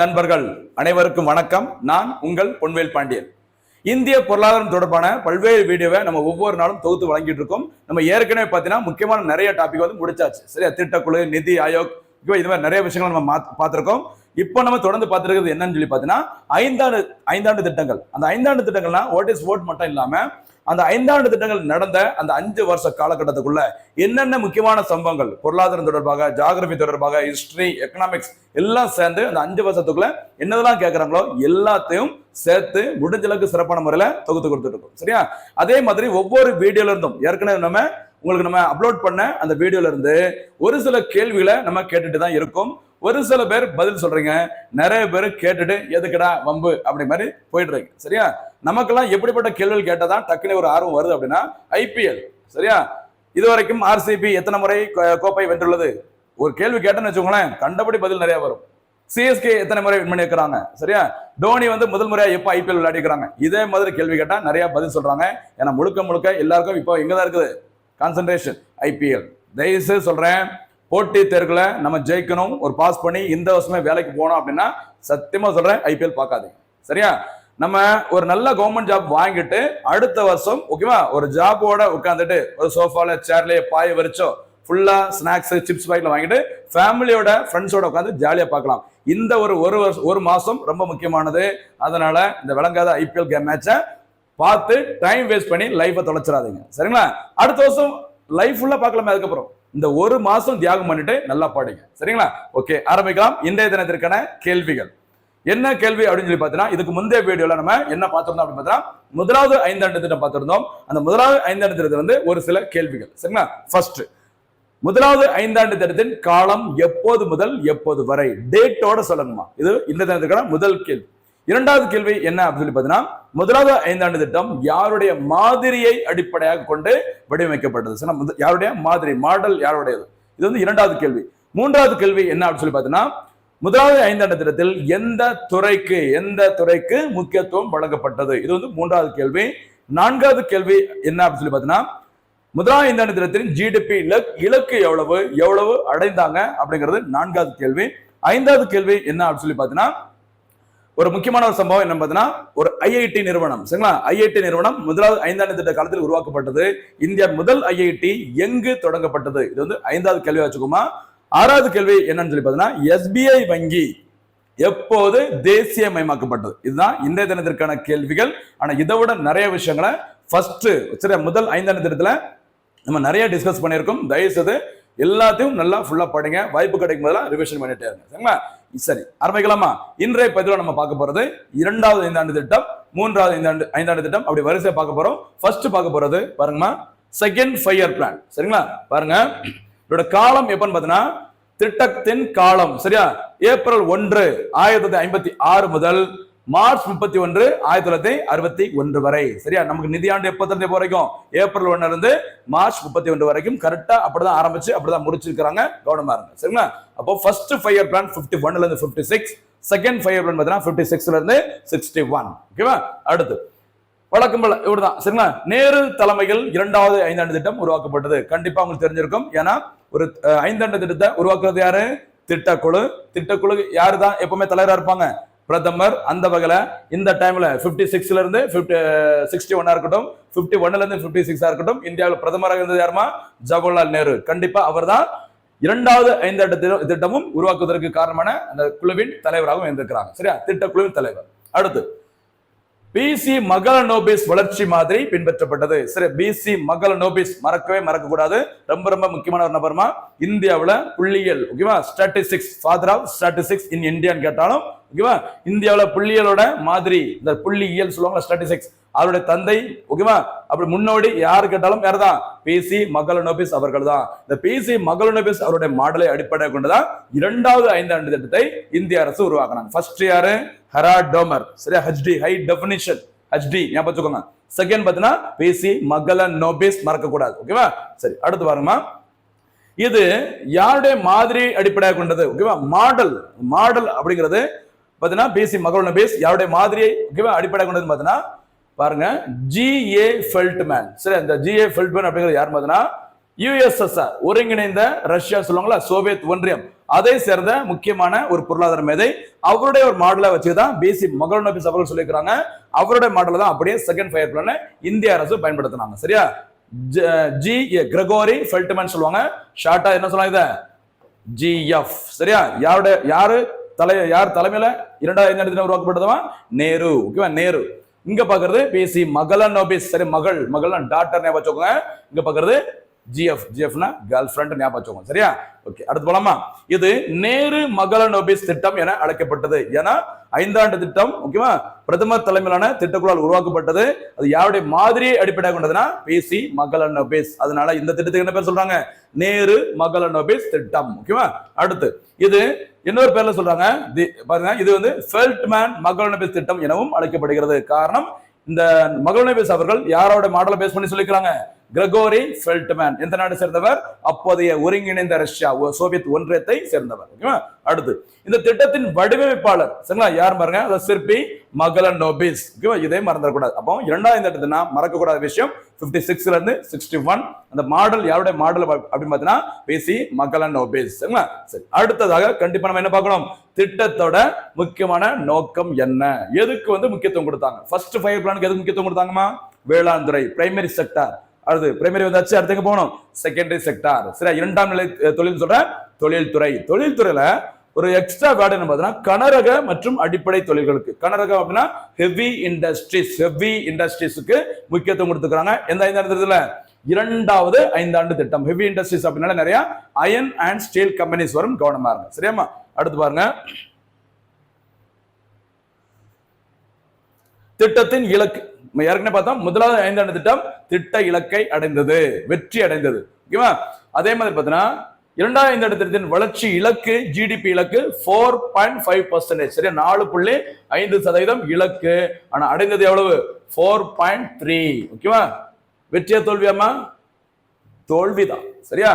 நண்பர்கள் அனைவருக்கும் வணக்கம். நான் உங்கள் பொன்வேல் பாண்டியன். இந்திய பொருளாதாரம் தொடர்பான பல்வேறு வீடியோவை நம்ம ஒவ்வொரு நாளும் தொகுத்து வழங்கிட்டு இருக்கோம். நம்ம ஏற்கனவே பார்த்தீங்கன்னா முக்கியமான நிறைய டாபிக் வந்து முடிச்சாச்சு. சரியா? திட்டக்குழு நிதி ஆயோக் இப்போ இது மாதிரி நிறைய விஷயங்கள் நம்ம பார்த்துருக்கோம். இப்போ நம்ம தொடர்ந்து பார்த்துருக்கிறது என்னன்னு சொல்லி பார்த்தீங்கன்னா ஐந்தாண்டு ஐந்தாண்டு திட்டங்கள். அந்த ஐந்தாண்டு திட்டங்கள்னா வாட் இஸ் ஓட் மட்டும் இல்லாமல் அந்த ஐந்தாண்டு திட்டங்கள் நடந்த அந்த அஞ்சு வருஷ காலகட்டத்துக்குள்ள என்னென்ன முக்கியமான சம்பவங்கள்? பொருளாதாரம் தொடர்பாக ஜாகிரபி தொடர்பாக ஹிஸ்டரி எக்கனாமிக்ஸ் எல்லாம் சேர்ந்து அந்த அஞ்சு வருஷத்துக்குள்ள என்னதெல்லாம் கேட்கறாங்களோ எல்லாத்தையும் சேர்த்து முடிஞ்ச அளவுக்கு சிறப்பான முறையில தொகுத்து கொடுத்துட்டு இருக்கோம். சரியா? அதே மாதிரி ஒவ்வொரு வீடியோல இருந்தும் ஏற்கனவே நம்ம உங்களுக்கு நம்ம அப்லோட் பண்ண அந்த வீடியோல இருந்து ஒரு சில கேள்விகளை நம்ம கேட்டுட்டு தான் இருக்கோம். ஒரு சில பேர் பதில் சொல்றீங்க நிறைய பேர் கேட்டுட்டு எதுக்குடா வம்பு அப்படி மாதிரி போயிட்டு இருக்கு சரியா? நமக்கெல்லாம் எப்படிப்பட்ட கேள்விகள் கேட்டதான் டக்குனு ஒரு ஆர்வம் வருது அப்படின்னா ஐபிஎல் சரியா? இதுவரைக்கும் ஆர்சிபி எத்தனை முறை கோ- கோப்பை வென்றுள்ளது? ஒரு கேள்வி கேட்டேன்னு வச்சுக்கோங்களேன் கண்டபடி பதில் நிறைய வரும். சிஎஸ்கே எத்தனை முறை வின் பண்ணியிருக்கிறாங்க? சரியா? தோனி வந்து முதல் முறையாக எப்போ ஐபிஎல் விளையாடிக்கிறாங்க இதே மாதிரி கேள்வி கேட்டால் நிறையா பதில் சொல்கிறாங்க ஏன்னா முழுக்க முழுக்க எல்லாருக்கும் இப்போ எங்கே தான் இருக்குது கான்சென்ட்ரேஷன் ஐபிஎல் தயவுசெய்து சொல்கிறேன் போட்டி தேர்வுல நம்ம ஜெயிக்கணும். ஒரு பாஸ் பண்ணி இந்த வருஷமே வேலைக்கு போனோம் அப்படின்னா சத்தியமா சொல்றேன் ஐபிஎல் பார்க்காதீங்க. சரியா? நம்ம ஒரு நல்ல கவர்மெண்ட் ஜாப் வாங்கிட்டு அடுத்த வருஷம் ஓகேவா ஒரு ஜாபோட உட்காந்துட்டு ஒரு சோஃபால சேர்லயே பாய வரிச்சோ ஃபுல்லா ஸ்நாக்ஸ் சிப்ஸ் பாக்கெட்ல வாங்கிட்டு ஃபேமிலியோட ஃப்ரெண்ட்ஸோட உட்காந்து ஜாலியா பார்க்கலாம். இந்த ஒரு ஒரு வருஷம் ஒரு மாசம் ரொம்ப முக்கியமானது. அதனால இந்த விளங்காத ஐபிஎல் கேம் மேட்சை பார்த்து டைம் வேஸ்ட் பண்ணி லைஃபை தொலைச்சிடாதீங்க. சரிங்களா? அடுத்த வருஷம் லைஃப் ஃபுல்லா பார்க்கலாமே அதுக்கப்புறம். இந்த ஒரு மாசம் தியாகம் பண்ணிட்டு நல்லா பாடுங்க. சரிங்களா? ஓகே ஆரம்பிக்கலாம். இன்றைய தினத்திற்கான கேள்விகள். என்ன கேள்வி அப்படின்னு சொல்லி பார்த்தீங்கன்னா இதுக்கு முந்தைய வீடியோல நம்ம என்ன பார்த்திருந்தோம் அப்படின்னு பார்த்தீங்கன்னா முதலாவது ஐந்தாண்டு திட்டம் பார்த்திருந்தோம். அந்த முதலாவது ஐந்தாண்டு திட்டத்துல வந்து ஒரு சில கேள்விகள். சரிங்களா? ஃபர்ஸ்ட் முதலாவது ஐந்தாண்டு திட்டத்தின் காலம் எப்போது முதல் எப்போது வரை? டேட்டோட சொல்லணுமா? இது இந்த தினத்துக்கான முதல் கேள்வி. இரண்டாவது கேள்வி என்ன அப்படின்னு சொல்லி பார்த்தீங்கன்னா முதலாவது ஐந்தாண்டு திட்டம் யாருடைய மாதிரியை அடிப்படையாக கொண்டு வடிவமைக்கப்பட்டது? யாருடைய மாதிரி மாடல் யாருடையது? இது வந்து இரண்டாவது கேள்வி. மூன்றாவது கேள்வி என்ன அப்படின்னு சொல்லி பார்த்தீங்கன்னா முதலாவது ஐந்தாண்டு திட்டத்தில் எந்த துறைக்கு எந்த துறைக்கு முக்கியத்துவம் வழங்கப்பட்டது? இது வந்து மூன்றாவது கேள்வி. நான்காவது கேள்வி என்ன அப்படின்னு சொல்லி பார்த்தீங்கன்னா முதலாம் ஐந்தாண்டு திட்டத்தின் ஜிடிபி இலக்கு எவ்வளவு எவ்வளவு அடைந்தாங்க அப்படிங்கிறது நான்காவது கேள்வி. ஐந்தாவது கேள்வி என்ன அப்படின்னு சொல்லி பார்த்தீங்கன்னா ஒரு முக்கியமான ஒரு சம்பவம் என்ன பார்த்தீங்கன்னா ஒரு ஐஐடி நிறுவனம். சரிங்களா? ஐஐடி நிறுவனம் முதலாவது ஐந்தாண்டு திட்ட காலத்தில் உருவாக்கப்பட்டது. இந்தியா முதல் ஐஐடி எங்கு தொடங்கப்பட்டது? இது வந்து ஐந்தாவது கேள்வி வச்சுக்கோமா. ஆறாவது கேள்வி என்னன்னு சொல்லி பார்த்தீங்கன்னா எஸ்பிஐ வங்கி எப்போது தேசியமயமாக்கப்பட்டது இதுதான் இன்றைய தினத்திற்கான கேள்விகள். ஆனா இதை விட நிறைய விஷயங்களை ஃபர்ஸ்ட் சரி முதல் ஐந்தாண்டு திட்டத்துல நம்ம நிறைய டிஸ்கஸ் பண்ணியிருக்கோம். தயவுசெய்து எல்லாத்தையும் நல்லா ஃபுல்லாக படிங்க. வாய்ப்பு கிடைக்கும் போதெல்லாம் ரிவிஷன் பண்ணிட்டே இருங்க. சரிங்களா? சரி ஆரம்பிக்கலாமா? இன்றைய பதிவில் நம்ம பார்க்க போகிறது இரண்டாவது ஐந்தாண்டு திட்டம் மூன்றாவது ஐந்தாண்டு ஐந்தாண்டு திட்டம். அப்படி வரிசையை பார்க்க போகிறோம் ஃபர்ஸ்ட் பார்க்க போகிறது பாருங்கம்மா. செகண்ட் ஃபைவ் இயர் பிளான் சரிங்களா? பாருங்க. இதோட காலம் எப்பன்னு பார்த்தீங்கன்னா திட்டத்தின் காலம். சரியா? ஏப்ரல் ஒன்று ஆயிரத்தி தொள்ளாயிரத்தி ஐம்பத்தி ஆறு முதல் மார்ச் முப்பத்தி ஒன்று ஆயிரத்தி தொள்ளாயிரத்தி அறுபத்தி ஒன்று வரை. சரியா? நமக்கு நிதியாண்டு எப்போ திறந்த வரைக்கும் ஏப்ரல் ஒன்னு இருந்து மார்ச் முப்பத்தி ஒன்று வரைக்கும் கரெக்டா அப்படிதான் ஆரம்பிச்சு அப்படிதான் முடிச்சிருக்கிறாங்க கவனமா இருங்க. சரிங்களா? அப்போ first five year plan fifty ஒன்ல இருந்து fifty six second five year plan பார்த்தீங்கன்னா ஃபிஃப்டி சிக்ஸ்ல இருந்து சிக்ஸ்டி ஒன் ஓகேவா அடுத்து. வழக்கம் போல இவ்வளவுதான் சரிங்களா? நேரு தலைமையில் இரண்டாவது ஐந்தாண்டு திட்டம் உருவாக்கப்பட்டது. கண்டிப்பா உங்களுக்கு தெரிஞ்சிருக்கும். ஏன்னா ஒரு ஐந்தாண்டு திட்டத்தை உருவாக்குறது யாரு? திட்டக்குழு. திட்டக்குழு யாரு தான் எப்பவுமே தலைவரா இருப்பாங்க? பிரதமர் அந்த வகையில் இந்த டைம்ல 56 சிக்ஸ்ல இருந்து சிக்ஸ்டி ஒன்னாக இருக்கட்டும் ஃபிஃப்டி ஒன்னுலேருந்து ஃபிஃப்டி சிக்ஸாக இருக்கட்டும் இந்தியாவில் பிரதமராக இருந்தது யாருமா? ஜவஹர்லால் நேரு. கண்டிப்பா அவர்தான் இரண்டாவது ஐந்தாண்டு திட்டமும் உருவாக்குவதற்கு காரணமான அந்த குழுவின் தலைவராகவும் இருந்திருக்கிறாங்க. சரியா? திட்டக்குழுவின் தலைவர். அடுத்து பிசி மகள நோபிஸ் வளர்ச்சி மாதிரி பின்பற்றப்பட்டது. சரி பிசி மகள நோபிஸ் மறக்கவே மறக்க கூடாது ரொம்ப ரொம்ப முக்கியமான ஒரு நபர்மா? இந்தியாவில் புள்ளியியல் ஓகேவா? Statistics father of statistics in இந்தியான்னு கேட்டாலும் ஓகேவா இந்தியாவில் புள்ளியலோட மாதிரி இந்த புள்ளியியல் சொல்லுவாங்க ஸ்டாட்டிஸ்டிக்ஸ் அவருடைய தந்தை ஓகேவா அப்படி முன்னோடி யார் கேட்டாலும் யார் தான் பிசி மகளநோபிஸ் அவர்கள் தான் இந்த பிசி மகளநோபிஸ் அவருடைய மாடலை அடிப்படையாக கொண்டுதான் இரண்டாவது ஐந்தாண்டு திட்டத்தை இந்திய அரசு உருவாக்குனாங்க. ஃபர்ஸ்ட் யாரு? ஹரா டோமர் சரியா ஹச்டி ஹை டெபினிஷன் ஹச்டி ஞாபகம் வச்சுக்கோங்க. செகண்ட் பார்த்தீங்கன்னா பிசி மகள நோபிஸ் மறக்க கூடாது ஓகேவா சரி அடுத்து பாருங்கம்மா இது யாருடைய மாதிரி அடிப்படையாக கொண்டது? ஓகேவா மாடல். மாடல் அப்படிங்கிறது பார்த்தீங்கன்னா பிசி மகள பேஸ் யாருடைய மாதிரியை முக்கியமாக அடிப்படையாக கொண்டது பார்த்தீங்கன்னா பாருங்க ஜிஏ ஃபெல்ட்மேன் சரி அந்த ஜிஏ ஃபெல்ட்மேன் அப்படிங்கிறது யார் பார்த்தீங்கன்னா யுஎஸ்எஸ்ஆர் ஒருங்கிணைந்த ரஷ்யா சொல்லுவாங்களா சோவியத் ஒன்றியம். அதை சேர்ந்த முக்கியமான ஒரு பொருளாதார மேதை அவருடைய ஒரு மாடலை வச்சு தான் பிசி மகளநபிஸ் அவர்கள் சொல்லியிருக்கிறாங்க. அவருடைய மாடலை தான் அப்படியே செகண்ட் ஃபயர் பிளான இந்திய அரசு பயன்படுத்தினாங்க. சரியா? ஜ- ஜி ஏ, கிரகோரி ஃபெல்ட்மேன் சொல்லுவாங்க. ஷார்ட்டா என்ன சொல்லுவாங்க இதை? ஜிஎஃப் சரியா? யாருடைய யாரு? தலை யார் தலைமையில? இரண்டாயிரத்தி ஐந்தாயிரத்தி தினம் உருவாக்கப்பட்டதவன் நேரு. ஓகேவா நேரு. இங்க பாக்குறது பேசி மகளன் நோபிஸ் சரி மகள். மகளன் டாக்டர் ஞாபகம் வச்சுக்கோங்க. இங்க பாக்குறது ஜிஎஃப் ஜிஎஃப்னா கேர்ள் ஃப்ரெண்ட் ஞாபகம் வச்சுக்கோங்க. சரியா? ஓகே அடுத்து போலாமா? இது நேரு மகள நோபிஸ் திட்டம் என அழைக்கப்பட்டது. ஏன்னா ஐந்தாண்டு திட்டம் ஓகேவா பிரதமர் தலைமையிலான திட்டக்குழால் உருவாக்கப்பட்டது. அது யாருடைய மாதிரியை அடிப்படையாக கொண்டதுன்னா பேசி மகள நோபிஸ் அதனால இந்த திட்டத்துக்கு என்ன பேர் சொல்றாங்க? நேரு மகள நோபிஸ் திட்டம் ஓகேவா அடுத்து இது இன்னொரு பேர்ல சொல்றாங்க. பாருங்க இது வந்து ஃபெல்ட்மேன் மகள் நோபிஸ் திட்டம் எனவும் அழைக்கப்படுகிறது. காரணம் இந்த மகள் நோபிஸ் அவர்கள் யாரோட மாடலை பேஸ் பண்ணி சொல்லிக்கிறாங்க? Gregory Feldman. எந்த நாடு சேர்ந்தவர்? அப்போதைய ஒருங்கிணைந்த ரஷ்யா சோவியத் ஒன்றியத்தை சேர்ந்தவர். ஓகேவா? அடுத்து இந்த திட்டத்தின் வடிவமைப்பாளர் சரிங்களா? யார் பாருங்க? அது சிற்பி மகளன் நோபிஸ் ஓகேவா? இதே மறந்துடக்கூடாது. அப்போ இரண்டாவது திட்டத்தினா மறக்கக்கூடாத விஷயம் 56 சிக்ஸ்ல இருந்து சிக்ஸ்டி ஒன் அந்த மாடல் யாருடைய மாடல் அப்படின்னு பார்த்தீங்கன்னா பேசி மகளன் நோபிஸ் சரிங்களா? சரி அடுத்ததாக கண்டிப்பா நம்ம என்ன பார்க்கணும்? திட்டத்தோட முக்கியமான நோக்கம் என்ன? எதுக்கு வந்து முக்கியத்துவம் கொடுத்தாங்க? ஃபர்ஸ்ட் ஃபைவ் பிளானுக்கு எதுக்கு முக்கியத்துவம் கொடுத்தாங்கம்மா? வேளாண் துறை பிரைமரி செக்டார் அடுத்து பிரைமரி வந்தாச்சு அடுத்து போகணும்? செகண்டரி செக்டார் சரியா? இரண்டாம் நிலை தொழில் சொல்றேன் தொழில்துறை. தொழில்துறையில ஒரு எக்ஸ்ட்ரா வேர்டு என்ன பார்த்தீங்கன்னா கனரக மற்றும் அடிப்படை தொழில்களுக்கு. கனரகம் அப்படின்னா ஹெவி இண்டஸ்ட்ரீஸ் ஹெவி இண்டஸ்ட்ரீஸுக்கு முக்கியத்துவம் கொடுத்துக்கிறாங்க எந்த ஐந்தாண்டு இதுல இரண்டாவது ஐந்தாண்டு திட்டம். ஹெவி இண்டஸ்ட்ரீஸ் அப்படின்னால நிறைய அயன் அண்ட் ஸ்டீல் கம்பெனிஸ் வரும். கவனமா இருங்க. சரியாமா அடுத்து பாருங்க. திட்டத்தின் இலக்கு ஏற்கனவே பார்த்தோம் முதலாவது ஐந்தாண்டு திட்டம் திட்ட இலக்கை அடைந்தது வெற்றி அடைந்தது. ஓகேவா அதே மாதிரி பார்த்தோன்னா இரண்டாவது ஐந்தாண்டு திட்டத்தின் வளர்ச்சி இலக்கு ஜிடிபி இலக்கு ஃபோர் பாயிண்ட் ஃபைவ் பர்சன்டேஜ் சரியா? நாலு புள்ளி ஐந்து சதவீதம் இலக்கு. ஆனால் அடைந்தது எவ்வளவு? ஃபோர் பாயிண்ட் த்ரீ ஓகேவா வெற்றியா தோல்வியாமா தோல்விதான் சரியா?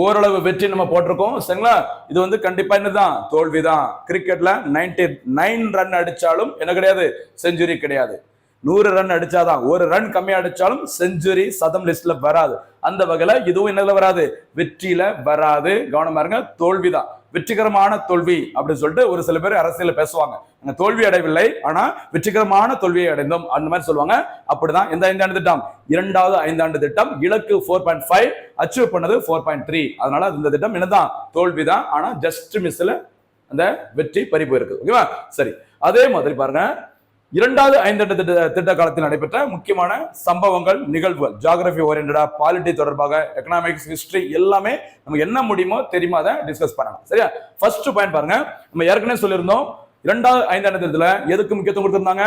ஓரளவு வெற்றி நம்ம போட்டிருக்கோம் சரிங்களா? இது வந்து கண்டிப்பா என்னதான்? தோல்விதான். கிரிக்கெட்ல நைன்டி நைன் ரன் அடிச்சாலும் என்ன கிடையாது? செஞ்சுரி கிடையாது. நூறு ரன் அடிச்சாதான். ஒரு ரன் கம்மியா அடிச்சாலும் செஞ்சுரி சதம் லிஸ்ட்ல வராது. அந்த வகையில இதுவும் என்னதுல வராது. வெற்றியில வராது. கவனமா இருங்க. தோல்விதான். வெற்றிகரமான தோல்வி அப்படின்னு சொல்லிட்டு ஒரு சில பேர் அரசியல பேசுவாங்க. நாங்க தோல்வி அடையவில்லை. ஆனா வெற்றிகரமான தோல்வியை அடைந்தோம். அந்த மாதிரி சொல்லுவாங்க. அப்படிதான் இந்த ஐந்தாண்டு திட்டம். இரண்டாவது ஐந்தாண்டு திட்டம். இலக்கு ஃபோர் பாயிண்ட் ஃபைவ் அச்சீவ் பண்ணது ஃபோர் பாயிண்ட் த்ரீ அதனால இந்த திட்டம் என்னதான்? தோல்விதான். ஆனா ஜஸ்ட் மிஸ்ல அந்த வெற்றி பறி போயிருக்கு. ஓகேவா சரி. அதே மாதிரி பாருங்க. இரண்டாவது ஐந்தாண்டு திட்ட திட்ட காலத்தில் நடைபெற்ற முக்கியமான சம்பவங்கள் நிகழ்வுகள் ஜியாகிரபி ஓரியன்டா பாலிட்டி தொடர்பாக எக்கனாமிக்ஸ் ஹிஸ்டரி எல்லாமே நமக்கு என்ன முடியுமோ தெரியுமா அதை டிஸ்கஸ் பண்ணலாம். சரியா? ஃபர்ஸ்ட் பாயிண்ட் பாருங்க. நம்ம ஏற்கனவே சொல்லியிருந்தோம் இரண்டாவது ஐந்தாண்டு திட்டத்தில் எதுக்கு முக்கியத்துவம் கொடுத்திருந்தாங்க?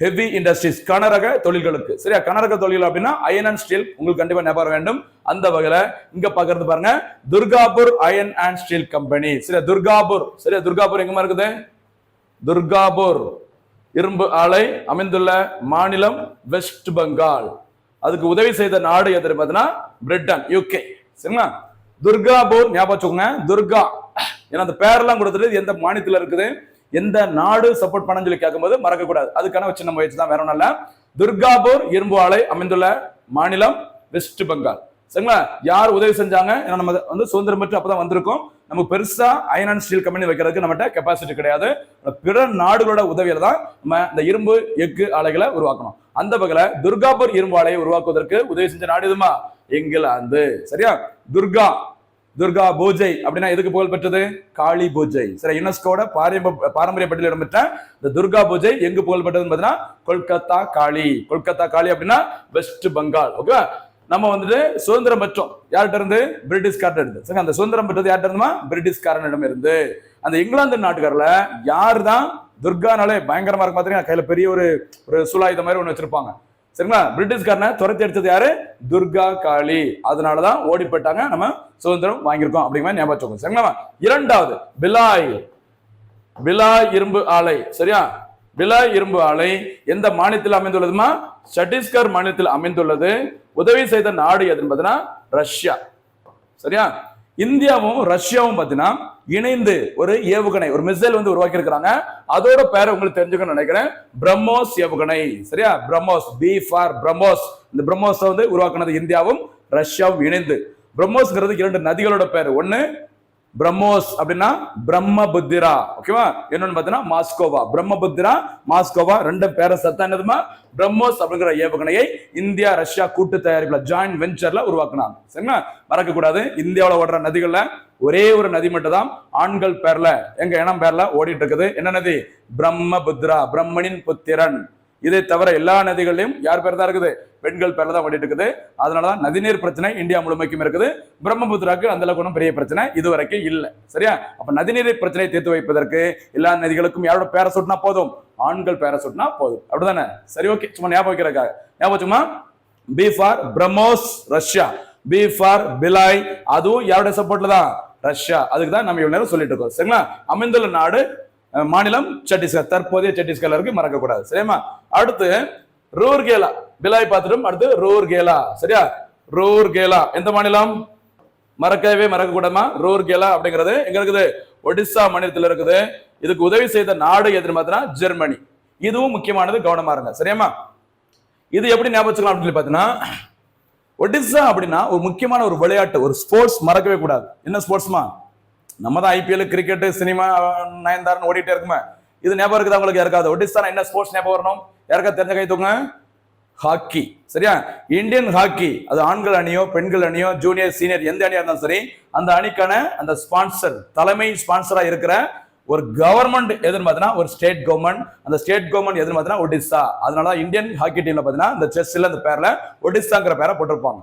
ஹெவி இண்டஸ்ட்ரீஸ் கனரக தொழில்களுக்கு. சரியா? கனரக தொழில் அப்படின்னா அயன் அண்ட் ஸ்டீல் உங்களுக்கு கண்டிப்பா ஞாபகம் வேண்டும். அந்த வகையில இங்க பாக்குறது பாருங்க Durgapur iron and steel company சரியா? துர்காபூர். சரியா? துர்காபூர் எங்கமா இருக்குது? துர்காபூர். இரும்பு ஆலை அமைந்துள்ள மாநிலம் வெஸ்ட் பெங்கால் அதுக்கு உதவி செய்த நாடு எது பார்த்தீங்கன்னா பிரிட்டன் யூகே சரிங்களா? துர்காபூர் ஞாபகம் வச்சுக்கோங்க. துர்கா. ஏன்னா அந்த பேரெல்லாம் கொடுத்துட்டு எந்த மாநிலத்தில் இருக்குது? எந்த நாடு சப்போர்ட் பண்ண சொல்லி கேட்கும்போது மறக்க கூடாது. அதுக்கான சின்ன முயற்சி தான் வேற ஒன்றும் இல்லை. துர்காபூர் இரும்பு ஆலை அமைந்துள்ள மாநிலம் வெஸ்ட் பெங்கால் சரிங்களா? யார் உதவி செஞ்சாங்க? ஏன்னா நம்ம வந்து சுதந்திரம் பெற்று அப்பதான் வந்திருக்கோம். நமக்கு பெருசா அயன் அண்ட் ஸ்டீல் கம்பெனி வைக்கிறதுக்கு நம்மகிட்ட கெப்பாசிட்டி கிடையாது. பிற நாடுகளோட உதவியில தான் நம்ம இந்த இரும்பு எஃகு ஆலைகளை உருவாக்கணும். அந்த வகையில துர்காபூர் இரும்பு ஆலையை உருவாக்குவதற்கு உதவி செஞ்ச நாடு எதுமா? இங்கிலாந்து. சரியா? துர்கா துர்கா பூஜை அப்படின்னா எதுக்கு புகழ் பெற்றது? காளி பூஜை. சரி யுனெஸ்கோட பாரம்பரிய பாரம்பரிய பட்டியல் இடம்பெற்ற இந்த துர்கா பூஜை எங்கு புகழ் பெற்றதுன்னு பார்த்தீங்கன்னா கொல்கத்தா காளி. கொல்கத்தா காளி அப்படின்னா வெஸ்ட் பெங்கால் ஓகே நம்ம வந்துட்டு சுதந்திரம் பெற்றோம். யார்கிட்ட இருந்து? பிரிட்டிஷ்கார்ட்ட இருந்து. சரி அந்த சுதந்திரம் பெற்றது யார்கிட்ட இருந்துமா? பிரிட்டிஷ்காரனிடம் இருந்து. அந்த இங்கிலாந்து நாட்டுக்காரில் யார் தான் துர்கானாலே பயங்கரமா இருக்கும் பாத்தீங்கன்னா கையில பெரிய ஒரு ஒரு சூலாயுத மாதிரி ஒன்று வச்சிருப்பாங்க. சரிங்களா? பிரிட்டிஷ்காரனை துரத்தி எடுத்தது யாரு? துர்கா காளி. அதனாலதான் ஓடி போயிட்டாங்க. நம்ம சுதந்திரம் வாங்கியிருக்கோம் அப்படிங்கிற மாதிரி ஞாபகம் சரிங்களா? இரண்டாவது பிலாய் பிலாய் இரும்பு ஆலை. சரியா? பிலாய் இரும்பு ஆலை எந்த மாநிலத்தில் அமைந்துள்ளதுமா? சத்தீஸ்கர் மாநிலத்தில் அமைந்துள்ளது. உதவி செய்த நாடு எதுன்னு பார்த்தீங்கன்னா ரஷ்யா. சரியா? இந்தியாவும் ரஷ்யாவும் பார்த்தீங்கன்னா இணைந்து ஒரு ஏவுகணை ஒரு மிசைல் வந்து உருவாக்கி இருக்கிறாங்க அதோட பேரை உங்களுக்கு தெரிஞ்சுக்கணும்னு நினைக்கிறேன். பிரம்மோஸ் ஏவுகணை. சரியா? BrahMos B for BrahMos. இந்த பிரம்மோஸ் வந்து உருவாக்குனது இந்தியாவும் ரஷ்யாவும் இணைந்து. பிரம்மோஸ்ங்கிறது இரண்டு நதிகளோட பேர். ஒன்னு பிரம்மோஸ் அப்படின்னா பிரம்மபுத்திரா. ஓகேவா என்னன்னு பார்த்தீங்கன்னா மாஸ்கோவா. பிரம்மபுத்திரா மாஸ்கோவா ரெண்டு பேரை சத்தா என்னதுமா? பிரம்மோஸ் அப்படிங்கிற ஏவுகணையை இந்தியா ரஷ்யா கூட்டு தயாரிப்புல ஜாயிண்ட் வெஞ்சர்ல உருவாக்குனாங்க. சரிங்களா? மறக்க கூடாது இந்தியாவில் ஓடுற நதிகள்ல ஒரே ஒரு நதி மட்டும் தான் ஆண்கள் பேர்ல எங்க இனம் பேர்ல ஓடிட்டு இருக்குது. என்ன நதி? பிரம்மபுத்திரா பிரம்மனின் புத்திரன். இதை தவிர எல்லா நதிகளையும் யார் பேர் தான் இருக்குது? பெண்கள் பேர்ல தான் ஓடிட்டு இருக்குது அதனாலதான் நதிநீர் பிரச்சனை இந்தியா முழுமைக்கும் இருக்குது. பிரம்மபுத்திராக்கு அந்த அளவுக்கு ஒன்றும் பெரிய பிரச்சனை இது வரைக்கும் இல்லை. சரியா? அப்ப நதிநீர் பிரச்சனையை தீர்த்து வைப்பதற்கு எல்லா நதிகளுக்கும் யாரோட பேரை சுட்டினா போதும்? ஆண்கள் பேரை சுட்டினா போதும். அப்படிதானே? சரி ஓகே சும்மா ஞாபகம் வைக்கிறக்காக ஞாபகம் சும்மா B for BrahMos Russia B for Bhilai அதுவும் யாருடைய சப்போர்ட்ல தான்? ரஷ்யா அதுக்கு தான் நம்ம இவ்வளவு நேரம் சொல்லிட்டு இருக்கோம். சரிங்களா? அமைந்துள்ள நாடு மாநிலம் சத்தீஸ்கர். தற்போதைய சத்தீஸ்கர்ல இருக்கு மறக்க கூடாது சரியாமா அடுத்து ரூர்கேலா பிலாய் பார்த்துட்டும் அடுத்து ரூர்கேலா சரியா? ரூர்கேலா எந்த மாநிலம்? மறக்கவே மறக்க ரூர் ரூர்கேலா அப்படிங்கிறது எங்க இருக்குது? ஒடிசா மாநிலத்தில் இருக்குது. இதுக்கு உதவி செய்த நாடு எதுன்னு பார்த்தீங்கன்னா ஜெர்மனி. இதுவும் முக்கியமானது கவனமா இருங்க. சரியாமா இது எப்படி ஞாபகம் வச்சுக்கலாம் அப்படின்னு சொல்லி பார்த்தீங்கன்னா ஒடிசா அப்படின்னா ஒரு முக்கியமான ஒரு விளையாட்டு ஒரு ஸ்போர்ட்ஸ் மறக்கவே கூடாது. என்ன ஸ்போர்ட்ஸ்மா நம்ம தான் ஐபிஎல் கிரிக்கெட் சினிமா நயன்தாரன் ஓடிட்டே இருக்குமே. இது ஞாபகம் இருக்குதா உங்களுக்கு? யாருக்காவது? ஒடிசா என்ன ஸ்போர்ட்ஸ் ஞாபகம் வரணும்? யாருக்கா தெரிஞ்ச கை தூங்க ஹாக்கி. சரியா? Indian hockey. அது ஆண்கள் அணியோ பெண்கள் அணியோ ஜூனியர் சீனியர் எந்த அணியா இருந்தாலும் சரி அந்த அணிக்கான அந்த ஸ்பான்சர் தலைமை ஸ்பான்சரா இருக்கிற ஒரு கவர்மெண்ட் எதுன்னு பார்த்தீங்கன்னா ஒரு ஸ்டேட் கவர்மெண்ட் அந்த ஸ்டேட் கவர்மெண்ட் எதுன்னு பார்த்தீங்கன்னா ஒடிசா அதனால இந்தியன் ஹாக்கி டீம்ல பார்த்தீங்கன்னா இந்த செஸ்ல அந்த பேர்ல ஒடிசாங்கிற பேரை போட்டிருப்பாங்க.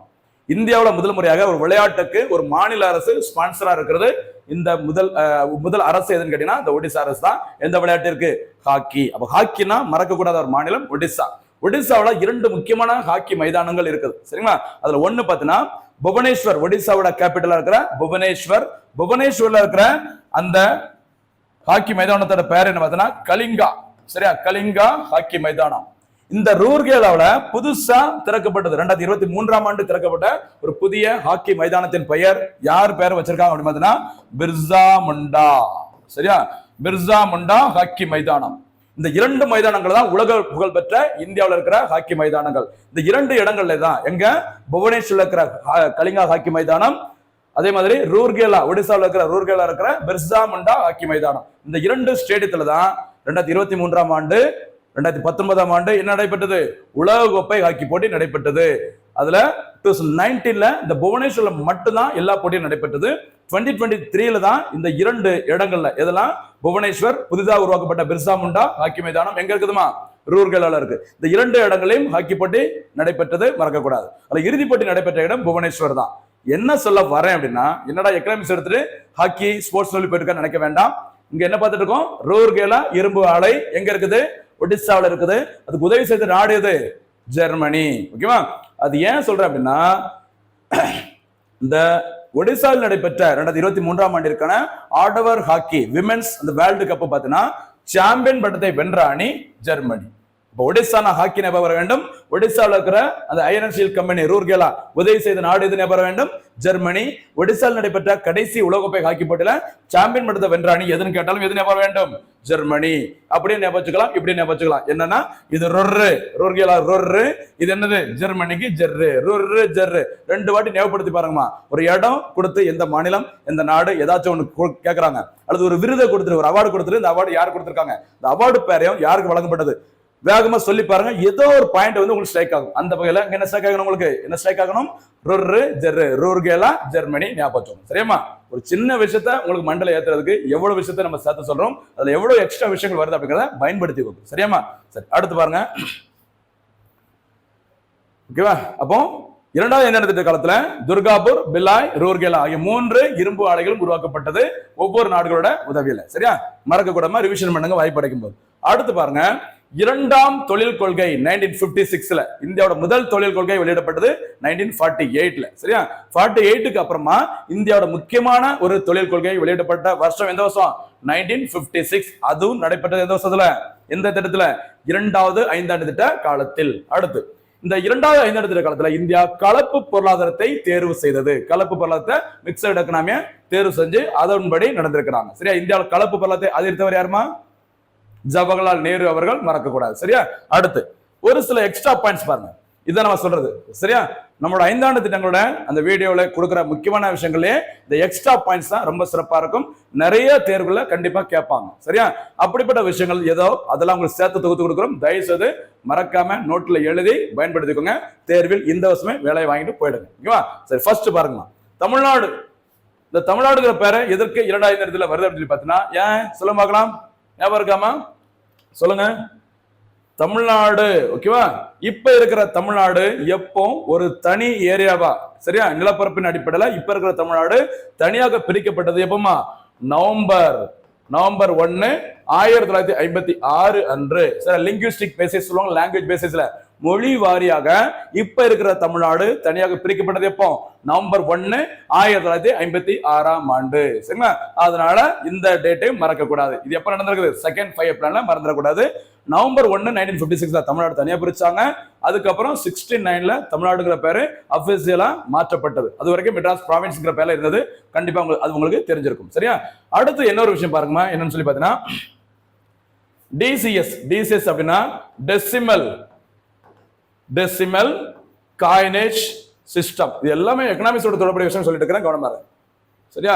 இந்தியாவில் முதல் முறையாக ஒரு விளையாட்டுக்கு ஒரு மாநில அரசு ஸ்பான்சரா இருக்கிறது இந்த முதல் முதல் அரசு எதுன்னு கேட்டீங்கன்னா இந்த ஒடிசா அரசு தான். எந்த விளையாட்டிற்கு ஹாக்கி. அப்ப ஹாக்கினா மறக்கக்கூடாத ஒரு மாநிலம் ஒடிசா. ஒடிசாவில் இரண்டு முக்கியமான ஹாக்கி மைதானங்கள் இருக்குது. சரிங்களா? அதுல ஒன்று பார்த்தீங்கன்னா புவனேஸ்வர் ஒடிசாவோட கேபிட்டலா இருக்கிற புவனேஸ்வர். புவனேஸ்வர்ல இருக்கிற அந்த ஹாக்கி மைதானத்தோட பேர் என்ன பார்த்தீங்கன்னா கலிங்கா. சரியா? கலிங்கா ஹாக்கி மைதானம். இந்த ரூர்கேலாவில் புதுசா திறக்கப்பட்டது. ரெண்டாயிரத்தி இருபத்தி மூன்றாம் ஆண்டு திறக்கப்பட்ட ஒரு புதிய ஹாக்கி மைதானத்தின் பெயர் யார் பெயர் வச்சிருக்காங்க அப்படின்னு பார்த்தீங்கன்னா பிர்சா முண்டா. சரியா? பிர்சா முண்டா ஹாக்கி மைதானம். இந்த இரண்டு மைதானங்கள் தான் உலக புகழ் பெற்ற இந்தியாவில் இருக்கிற ஹாக்கி மைதானங்கள். இந்த இரண்டு இடங்கள்ல தான் எங்க? புவனேஸ்வரில் இருக்கிற ஹா- கலிங்கா ஹாக்கி மைதானம். அதே மாதிரி ரூர்கேலா ஒடிசாவில் இருக்கிற ரூர்கேலா இருக்கிற பிர்சா முண்டா ஹாக்கி மைதானம். இந்த இரண்டு ஸ்டேடியத்துல தான் ரெண்டாயிரத்தி இருபத்தி மூன்றாம் ஆண்டு ரெண்டாயிரத்தி பத்தொன்பதாம் ஆண்டு என்ன நடைபெற்றது? உலக கோப்பை ஹாக்கி போட்டி நடைபெற்றது. அதில் டூ நைன்டீனில் இந்த புவனேஸ்வரில் மட்டும்தான் எல்லா போட்டியும் நடைபெற்றது. டுவெண்ட்டி டுவெண்ட்டி த்ரீல தான் இந்த இரண்டு இடங்கள்ல எதெல்லாம்? புவனேஸ்வர் புதிதாக உருவாக்கப்பட்ட பிர்சா முண்டா ஹாக்கி மைதானம் எங்க இருக்குதுமா? ரூர்கேலால இருக்கு. இந்த இரண்டு இடங்களையும் ஹாக்கி போட்டி நடைபெற்றது மறக்கக்கூடாது. அதில் இறுதிப் போட்டி நடைபெற்ற இடம் புவனேஸ்வர் தான். என்ன சொல்ல வரேன் அப்படின்னா என்னடா எக்கனாமிக்ஸ் எடுத்துட்டு ஹாக்கி ஸ்போர்ட்ஸ் சொல்லி போயிருக்கான்னு நினைக்க வேண்டாம். இங்க என்ன பார்த்துட்டு இருக்கோம்? ரூர்கேலா இரும்பு ஆலை எங்க இருக்குது? ஒடிசாவில் இருக்குது. அதுக்கு உதவி செய்த நாடு எது? ஜெர்மனி. ஓகேவா? அது ஏன் சொல்றேன் அப்படின்னா இந்த ஒடிசாவில் நடைபெற்ற ரெண்டாயிரத்தி இருபத்தி மூன்றாம் ஆண்டிற்கான ஆடவர் ஹாக்கி விமென்ஸ் அந்த வேர்ல்டு கப் பார்த்தீங்கன்னா சாம்பியன் பட்டத்தை வென்ற அணி ஜெர்மனி. இப்போ ஒடிசா நான் ஹாக்கி நபர் வர வேண்டும். ஒடிசாவில் இருக்கிற அந்த ஐரன் ஸ்டீல் கம்பெனி ரூர்கேலா உதவி செய்த நாடு எது நபர் வேண்டும்? ஜெர்மனி. ஒடிசாவில் நடைபெற்ற கடைசி உலகப்பை ஹாக்கி போட்டியில சாம்பியன் பட்டத்தை வென்ற அணி எதுன்னு கேட்டாலும் எது நபர் வேண்டும்? ஜெர்மனி. அப்படியே ஞாபகம் இப்படி ஞாபகம் என்னன்னா இது ரொர்ரு. ரூர்கேலா ரொர்ரு. இது என்னது? ஜெர்மனிக்கு ஜெர்ரு. ரொர்ரு ஜெர்ரு. ரெண்டு வாட்டி ஞாபகப்படுத்தி பாருங்கம்மா. ஒரு இடம் கொடுத்து எந்த மாநிலம் எந்த நாடு ஏதாச்சும் ஒன்று கேட்கறாங்க அல்லது ஒரு விருதை கொடுத்துட்டு ஒரு அவார்டு கொடுத்துட்டு இந்த அவார்டு யார் கொடுத்துருக்காங்க? இந்த அவார்டு பேரையும் யாருக்கு வழங்கப்பட்டது? வேகமா சொல்லி பாருங்க. ஏதோ ஒரு பாயிண்ட் வந்து உங்களுக்கு ஸ்ட்ரைக் ஆகும். அந்த வகையில என்ன ஸ்ட்ரைக் ஆகணும் உங்களுக்கு? என்ன ஸ்ட்ரைக் ஆகணும்? ருர்ரு ஜெர்ரு. ரூர்கேலா ஜெர்மனி ஞாபகம் சரியாமா ஒரு சின்ன விஷயத்த உங்களுக்கு மண்டல ஏத்துறதுக்கு எவ்வளவு விஷயத்த நம்ம சேர்த்து சொல்றோம் அதுல எவ்வளவு எக்ஸ்ட்ரா விஷயங்கள் வருது அப்படிங்கிறத பயன்படுத்தி கொடுக்கும் சரியாமா சரி அடுத்து பாருங்க ஓகேவா அப்போ இரண்டாவது என்ன நடந்துட்ட காலத்துல துர்காபூர் பில்லாய் ரூர்கேலா ஆகிய மூன்று இரும்பு ஆலைகளும் உருவாக்கப்பட்டது ஒவ்வொரு நாடுகளோட உதவியில சரியா மறக்க கூடாம ரிவிஷன் பண்ணுங்க வாய்ப்பு அடைக்கும் போது அடுத்து பாருங்க இரண்டாம் தொழில் கொள்கை நைன்டீன் பிப்டி சிக்ஸ்ல இந்தியாவோட முதல் தொழில் கொள்கை வெளியிடப்பட்டது நைன்டீன் ஃபார்ட்டி எயிட்ல சரியா? ஃபார்ட்டி எயிட்டுக்கு அப்புறமா இந்தியாவோட முக்கியமான ஒரு தொழில் கொள்கை வெளியிடப்பட்ட வருஷம் எந்த வருஷம்? நைன்டீன் பிப்டி சிக்ஸ் அதுவும் நடைபெற்றது எந்த வருஷத்துல? எந்த திட்டத்துல? இரண்டாவது ஐந்தாண்டு திட்ட காலத்தில். அடுத்து இந்த இரண்டாவது ஐந்தாண்டு திட்ட காலத்துல இந்தியா கலப்பு பொருளாதாரத்தை தேர்வு செய்தது. கலப்பு பொருளாதாரத்தை மிக்சட் எக்கனாமிய தேர்வு செஞ்சு அதன்படி நடந்திருக்கிறாங்க. சரியா? இந்தியாவில் கலப்பு பொருளாதாரத்தை அதிர்த்தவர் யாருமா? ஜவஹர்லால் நேரு அவர்கள் மறக்க கூடாது சரியா? அடுத்து ஒரு சில எக்ஸ்ட்ரா பாயிண்ட்ஸ் பாருங்க. இதை நம்ம சொல்றது சரியா? நம்மளோட ஐந்தாண்டு திட்டங்களோட அந்த வீடியோவில் கொடுக்குற முக்கியமான விஷயங்களே இந்த எக்ஸ்ட்ரா பாயிண்ட்ஸ் தான் ரொம்ப சிறப்பாக இருக்கும். நிறைய தேர்வுல கண்டிப்பாக கேட்பாங்க சரியா? அப்படிப்பட்ட விஷயங்கள் ஏதோ அதெல்லாம் உங்களுக்கு சேர்த்து தொகுத்து கொடுக்குறோம். தயவு செய்து மறக்காம நோட்டில் எழுதி பயன்படுத்திக்கோங்க. தேர்வில் இந்த வருஷமே வேலையை வாங்கிட்டு போயிடுங்க ஓகேவா சரி ஃபர்ஸ்ட் பாருங்களா தமிழ்நாடு. இந்த தமிழ்நாடுங்கிற பேரை எதற்கு இரண்டாயிரத்துல வருது அப்படின்னு பார்த்தீங்கன்னா ஏன்? சொல்ல பார்க்கலாம். ஞாபகம் இருக்காமா? சொல்லுங்க. தமிழ்நாடு ஓகேவா? இப்ப இருக்கிற தமிழ்நாடு எப்போ ஒரு தனி ஏரியாவா சரியா? நிலப்பரப்பின் அடிப்படையில இப்ப இருக்கிற தமிழ்நாடு தனியாக பிரிக்கப்பட்டது எப்பமா நவம்பர் நவம்பர் ஒன்னு ஆயிரத்தி தொள்ளாயிரத்தி ஐம்பத்தி ஆறு அன்று. சார் லிங்குவிஸ்டிக் பேசிஸ் சொல்லுவாங்க லாங்குவேஜ் பேசிஸ்ல மொழி வாரியாக இப்ப இருக்கிற தமிழ்நாடு தனியாக பிரிக்கப்பட்டது எப்போ? நவம்பர் ஒன்னு ஆயிரத்தி தொள்ளாயிரத்தி ஐம்பத்தி ஆறாம் ஆண்டு. சரிங்களா? அதனால இந்த டேட்டையும் மறக்க கூடாது இது எப்ப நடந்திருக்குது? செகண்ட் ஃபைவ் பிளான்ல மறந்துடக்கூடாது. நவம்பர் ஒன்னு நைன்டீன் பிப்டி சிக்ஸ்ல தமிழ்நாடு தனியா பிரிச்சாங்க. அதுக்கப்புறம் சிக்ஸ்டி நைன்ல தமிழ்நாடுங்கிற பேரு அபிஷியலா மாற்றப்பட்டது. அது வரைக்கும் மெட்ராஸ் ப்ராவின்ஸ்ங்கிற பேர்ல இருந்தது. கண்டிப்பா உங்களுக்கு அது உங்களுக்கு தெரிஞ்சிருக்கும். சரியா? அடுத்து இன்னொரு விஷயம் பாருங்கம்மா. என்னன்னு சொல்லி பாத்தீங்கன்னா டிசிஎஸ் டிசிஎஸ் அப்படின்னா டெசிமல் டெசிமல் காயினேஜ் சிஸ்டம் இது எல்லாமே எக்கனாமிக்ஸோட தொடர்புடைய விஷயம் சொல்லிட்டு இருக்கிறேன். கவனமாக சரியா?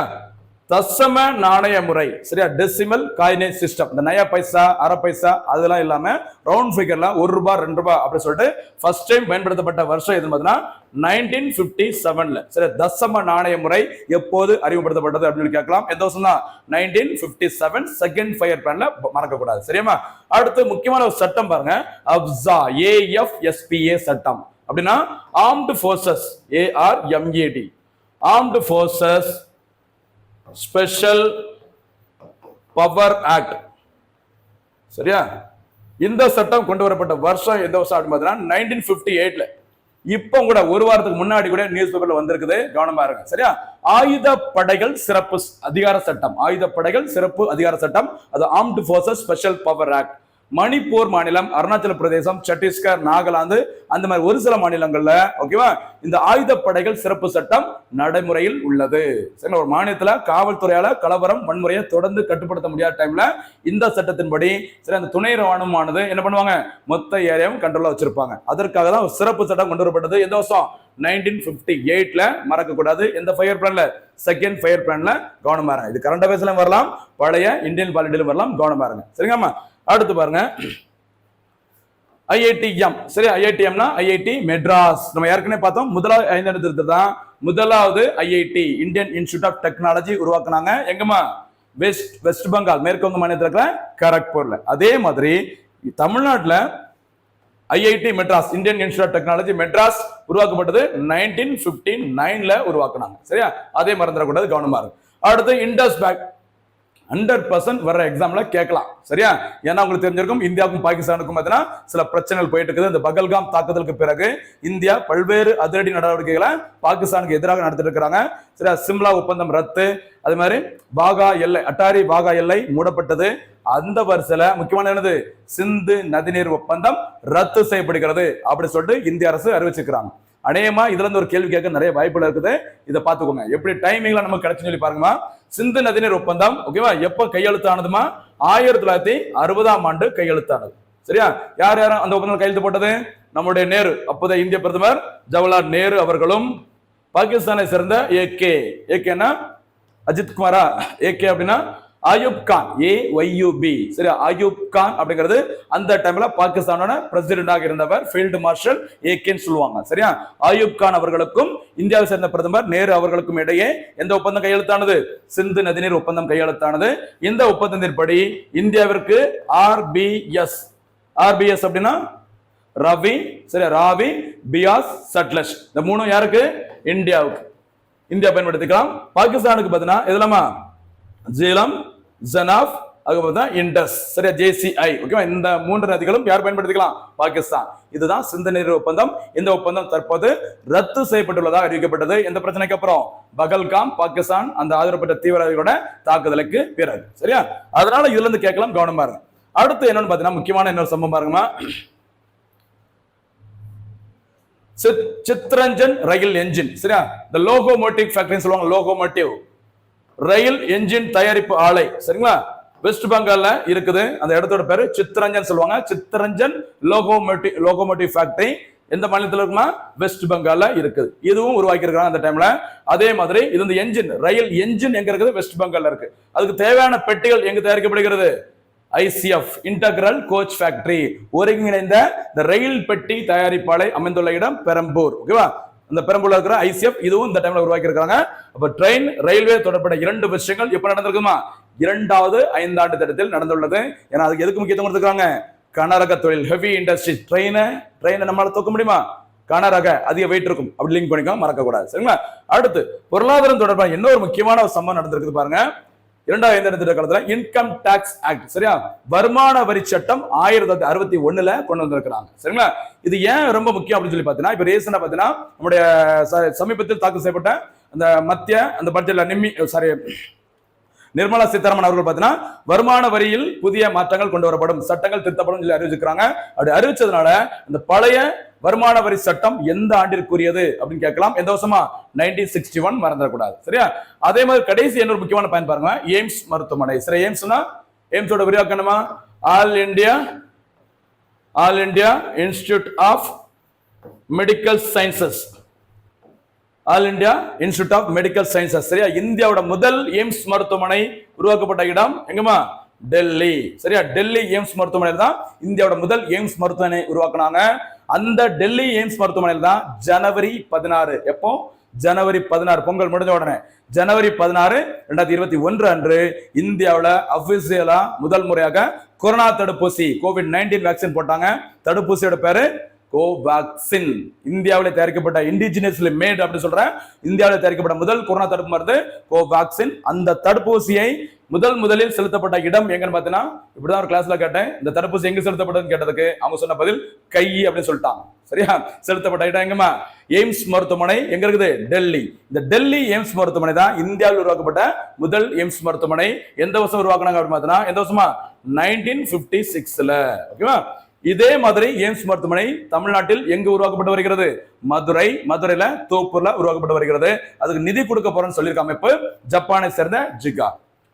தசம நாணய முறை. சரியா? டெசிமல் காயினேஜ் சிஸ்டம் இந்த நயா பைசா அரை பைசா அதெல்லாம் இல்லாம ரவுண்ட் ஃபிகர்லாம் ஒரு ரூபாய் ரெண்டு ரூபாய் அப்படின்னு சொல்லிட்டு ஃபர்ஸ்ட் டைம் பயன்படுத்தப்பட்ட வருஷம் எது பார்த்தீங்கன்னா நைன்டீன் பிப்டி செவன்ல சரி தசம நாணய முறை எப்போது அறிமுகப்படுத்தப்பட்டது அப்படின்னு கேட்கலாம். எந்த வருஷம் தான் nineteen fifty seven second five year பிளான்ல மறக்க கூடாது சரியாமா அடுத்து முக்கியமான ஒரு சட்டம் பாருங்க. அப்சா ஏஎஃப்எஸ்பிஏ சட்டம். அப்படின்னா armed forces A R M A D armed forces special power act. சரியா? இந்த சட்டம் கொண்டு வரப்பட்ட வருஷம் எந்த வருஷம் அப்படின்னு பார்த்தீங்கன்னா நைன்டீன் ஃபிஃப்டி எயிட்ல இப்போ கூட ஒரு வாரத்துக்கு முன்னாடி கூட நியூஸ் பேப்பர்ல வந்திருக்குது. கவனமா இருங்க. சரியா? ஆயுத படைகள் சிறப்பு அதிகார சட்டம். ஆயுத படைகள் சிறப்பு அதிகார சட்டம். அது armed forces special power act Manipur மாநிலம் அருணாச்சல பிரதேசம் சத்தீஸ்கர் நாகாலாந்து அந்த மாதிரி ஒரு சில மாநிலங்கள்ல ஓகேவா இந்த ஆயுத படைகள் சிறப்பு சட்டம் நடைமுறையில் உள்ளது. சரிங்களா? ஒரு மாநிலத்துல காவல்துறையால கலவரம் வன்முறையை தொடர்ந்து கட்டுப்படுத்த முடியாத டைம்ல இந்த சட்டத்தின்படி சரி அந்த துணை ராணுவமானது என்ன பண்ணுவாங்க? மொத்த ஏரியாவும் கண்ட்ரோலா வச்சிருப்பாங்க. அதற்காக தான் ஒரு சிறப்பு சட்டம் கொண்டு வரப்பட்டது. எந்த வருஷம்? நைன்டீன் பிப்டி எயிட்ல மறக்க கூடாது. எந்த ஃபயர் பிளான்ல செகண்ட் ஃபயர் பிளான்ல கவனமா இருங்க இது கரண்ட் அஃபேர்ஸ்ல வரலாம். பழைய இந்தியன் பாலிட்டிலும் வரலாம். கவனமா இருங்க சரிங்கம்மா? அடுத்து பாருங்க. ஐஐடிஎம் சரி ஐஐடிஎம்னா ஐஐடி மெட்ராஸ் நம்ம ஏற்கனவே பார்த்தோம் முதலாவது ஐந்து தான். முதலாவது IIT Indian institute of technology உருவாக்குனாங்க. எங்கம்மா? வெஸ்ட் வெஸ்ட் பெங்கால் மேற்கு வங்க மாநிலத்தில் இருக்கிற கரக்பூர்ல அதே மாதிரி தமிழ்நாட்டில் IIT Madras Indian institute of technology Madras உருவாக்கப்பட்டது நைன்டீன் பிப்டி நைன்ல உருவாக்குனாங்க. சரியா? அதே மறந்துடக்கூடாது கவனமா இருக்கு அடுத்து இண்டஸ் பேங்க் ஹண்ட்ரட் பர்சன்ட் வர எக்ஸாம்ல கேட்கலாம். சரியா? ஏன்னா உங்களுக்கு தெரிஞ்சிருக்கும் இந்தியாவுக்கும் பாகிஸ்தானுக்கும் பார்த்தீங்கன்னா சில பிரச்சனைகள் போயிட்டு இருக்குது. இந்த பகல்காம் தாக்குதலுக்கு பிறகு இந்தியா பல்வேறு அதிரடி நடவடிக்கைகளை பாகிஸ்தானுக்கு எதிராக நடத்திட்டு இருக்கிறாங்க. சரியா? சிம்லா ஒப்பந்தம் ரத்து. அது மாதிரி பாகா எல்லை அட்டாரி பாகா எல்லை மூடப்பட்டது. அந்த வரிசையில முக்கியமான என்னது? சிந்து நதிநீர் ஒப்பந்தம் ரத்து செய்யப்படுகிறது அப்படி சொல்லிட்டு இந்திய அரசு அறிவிச்சிருக்கிறாங்க. அநேகமா இதுல இருந்து ஒரு கேள்வி கேட்க நிறைய வாய்ப்புகள் இருக்குது. இதை பார்த்துக்கோங்க. எப்படி டைமிங்ல நமக்கு கிடைச்சுன்னு சொல்லி பாருங்கம்மா. சிந்து நதிநீர் ஒப்பந்தம் ஓகேவா எப்ப கையெழுத்தானதுமா? ஆயிரத்தி தொள்ளாயிரத்தி அறுபதாம் ஆண்டு கையெழுத்தானது. சரியா? யார் யாரும் அந்த ஒப்பந்தம் கையெழுத்து போட்டது? நம்முடைய நேரு அப்போதைய இந்திய பிரதமர் ஜவஹர்லால் நேரு அவர்களும் பாகிஸ்தானை சேர்ந்த ஏகே கேனா அஜித் குமாரா? ஏகே அப்படின்னா அயூப் கான் ஏ ஒய்யூபி சரி அயூப் கான் அப்படிங்கிறது அந்த டைம்ல பாகிஸ்தானோட பிரசிடென்டாக இருந்தவர் ஃபீல்டு மார்ஷல் ஏகேன்னு சொல்லுவாங்க. சரியா? அயூப் கான் அவர்களுக்கும் இந்தியாவை சேர்ந்த பிரதமர் நேரு அவர்களுக்கும் இடையே எந்த ஒப்பந்தம் கையெழுத்தானது? சிந்து நதிநீர் ஒப்பந்தம் கையெழுத்தானது. இந்த ஒப்பந்தத்தின்படி இந்தியாவிற்கு ஆர்பிஎஸ் ஆர்பிஎஸ் அப்படின்னா ரவி சரி ராவி பியாஸ் சட்லஷ் இந்த மூணும் யாருக்கு? இந்தியாவுக்கு. இந்தியா பயன்படுத்திக்கலாம். பாகிஸ்தானுக்கு பார்த்தீங்கன்னா எதுலாமா ஜீலம் ஜனாப் அதுக்கப்புறம் இண்டஸ் சரியா? ஜேசிஐ ஓகேவா இந்த மூன்று நதிகளும் யார் பயன்படுத்திக்கலாம்? பாகிஸ்தான். இதுதான் சிந்தனை நீர் ஒப்பந்தம். இந்த ஒப்பந்தம் தற்போது ரத்து செய்யப்பட்டுள்ளதாக அறிவிக்கப்பட்டது? எந்த பிரச்சனைக்கு அப்புறம்? பகல்காம் பாகிஸ்தான் அந்த ஆதரப்பட்ட தீவிரவாதிகளோட தாக்குதலுக்கு பிறகு. சரியா? அதனால இதுல இருந்து கேட்கலாம் கவனமா இருங்க அடுத்து என்னன்னு பாத்தீங்கன்னா முக்கியமான இன்னொரு சம்பவம் பாருங்கம்மா. சித்- சித்ரஞ்சன் ரயில் என்ஜின் சரியா? இந்த லோகோமோட்டிவ் ஃபேக்டரின்னு சொல்லுவாங்க லோகோமோட்டிவ் ரயில் என்ஜின் தயாரிப்பு ஆலை. சரிங்களா? வெஸ்ட் பெங்கால்ல இருக்குது. அந்த இடத்தோட பேரு சித்ரஞ்சன் சொல்லுவாங்க. சித்ரஞ்சன் லோகோமோட்டிவ் லோகோமோட்டிவ் ஃபேக்டரி எந்த மாநிலத்தில் இருக்குமா வெஸ்ட் பெங்கால்ல இருக்குது. இதுவும் உருவாக்கியிருக்காங்க அந்த டைம்ல அதே மாதிரி இது இந்த என்ஜின் ரயில் என்ஜின் எங்க இருக்குது? வெஸ்ட் பெங்கால்ல இருக்கு. அதுக்கு தேவையான பெட்டிகள் எங்க தயாரிக்கப்படுகிறது? ஐசிஎஃப் இன்டகிரல் கோச் ஃபேக்டரி ஒருங்கிணைந்த இந்த ரயில் பெட்டி தயாரிப்பாலை அமைந்துள்ள இடம் பெரம்பூர். ஓகேவா இந்த பெரம்பூர்ல இருக்கிற ஐசிஎஃப் இதுவும் இந்த டைம்ல உருவாக்கி இருக்காங்க அப்ப ட்ரெயின் ரயில்வே தொடர்புடைய இரண்டு விஷயங்கள் எப்ப நடந்திருக்குமா? இரண்டாவது ஐந்தாண்டு திட்டத்தில் நடந்துள்ளது. ஏன்னா அதுக்கு எதுக்கு முக்கியத்துவம் கொடுத்துருக்காங்க கனரக தொழில் ஹெவி இண்டஸ்ட்ரி ட்ரெயினை ட்ரெயினை நம்மளால தூக்க முடியுமா? கனரக அதிக வெயிட் இருக்கும். அப்படி லிங்க் பண்ணிக்கோ மறக்க கூடாது சரிங்களா? அடுத்து பொருளாதாரம் தொடர்பான இன்னொரு முக்கியமான ஒரு சம்பவம் நடந்திருக்குது பாருங்க. இரண்டாவது ஐந்தாண்டு திட்ட காலத்துல? இன்கம் டாக்ஸ் ஆக்ட் சரியா? வருமான வரி சட்டம் ஆயிரத்தி தொள்ளாயிரத்தி அறுபத்தி ஒண்ணுல கொண்டு வந்திருக்கிறாங்க. சரிங்களா? இது ஏன் ரொம்ப முக்கியம் அப்படின்னு சொல்லி பார்த்தீங்கன்னா இப்ப ரீசனா பார்த்தீங்கன்னா நம்முடைய ச- சமீபத்தில் தாக்கல் செய்யப்பட்ட அந்த மத்திய அந்த பட்ஜெட்ல நிம்மி சாரி நிர்மலா சீதாராமன் அவர்கள் பார்த்தீங்கன்னா வருமான வரியில் புதிய மாற்றங்கள் கொண்டு வரப்படும் சட்டங்கள் திருத்தப்படும் சொல்லி அறிவிச்சிருக்காங்க அப்படி அறிவிச்சதுனால இந்த பழைய வருமான வரி சட்டம் எந்த ஆண்டிற்குரியது அப்படின்னு கேட்கலாம். எந்த வருஷமா? நைன்டீன் சிக்ஸ்டி ஒன் மறந்துடக்கூடாது. சரியா? அதே மாதிரி கடைசி இன்னொரு முக்கியமான பயன் பாருங்க. எய்ம்ஸ் மருத்துவமனை. சரி எய்ம்ஸ்னா எய்ம்ஸோட விரிவாக்கணுமா all India all India institute of medical sciences all India institute of medical sciences சரியா? இந்தியாவோட முதல் எய்ம்ஸ் மருத்துவமனை உருவாக்கப்பட்ட இடம் எங்கம்மா? டெல்லி. சரியா? டெல்லி எய்ம்ஸ் மருத்துவமனையில் தான் இந்தியாவோட முதல் எய்ம்ஸ் மருத்துவமனை உருவாக்குனாங்க. அந்த டெல்லி எய்ம்ஸ் மருத்துவமனையில் தான் ஜனவரி பதினாறு. எப்போ? ஜனவரி பதினாறு. பொங்கல் முடிஞ்ச உடனே. ஜனவரி பதினாறு ரெண்டாயிரத்தி இருபத்தி ஒன்று அன்று இந்தியாவில் அபிஷியலா முதல் முறையாக கொரோனா தடுப்பூசி கோவிட் நைன்டீன் வேக்சின் போட்டாங்க. தடுப்பூசியோட பேரு கோவேக்சின். இந்தியாவில் தயாரிக்கப்பட்ட இண்டிஜினியஸ்லி மேட் அப்படி சொல்றேன். இந்தியாவில் தயாரிக்கப்பட்ட முதல் கொரோனா தடுப்பு மருந்து கோவாக்சின். அந்த தடுப்பூசியை முதல் முதலில் செலுத்தப்பட்ட இடம் எங்கன்னு பார்த்தீங்கன்னா இப்படிதான் ஒரு கிளாஸ்ல கேட்டேன். இந்த தடுப்பூசி எங்க செலுத்தப்பட்டதுன்னு கேட்டதுக்கு அவங்க சொன்ன பதில் கை அப்படின்னு சொல்லிட்டாங்க. சரியா? செலுத்தப்பட்ட இடம் எங்கம்மா? எய்ம்ஸ் மருத்துவமனை எங்க இருக்குது? டெல்லி. இந்த டெல்லி எய்ம்ஸ் மருத்துவமனை தான் இந்தியாவில் உருவாக்கப்பட்ட முதல் எய்ம்ஸ் மருத்துவமனை. எந்த வருஷம் உருவாக்குனாங்க அப்படின்னு பார்த்தீங்கன்னா எந்த வருஷமா? நைன்டீன் பிப்டி சிக்ஸ்ல ஓகேவா? இதே மாதிரி எய்ம்ஸ் மருத்துவமனை தமிழ்நாட்டில் எங்கு உருவாக்கப்பட்டு வருகிறது? மதுரை மதுரையில தோப்பூர்ல உருவாக்கப்பட்டு வருகிறது. அதுக்கு நிதி கொடுக்க போறோம்னு சொல்லியிருக்க அமைப்பு ஜப்பானை சேர்ந்த ஜிகா.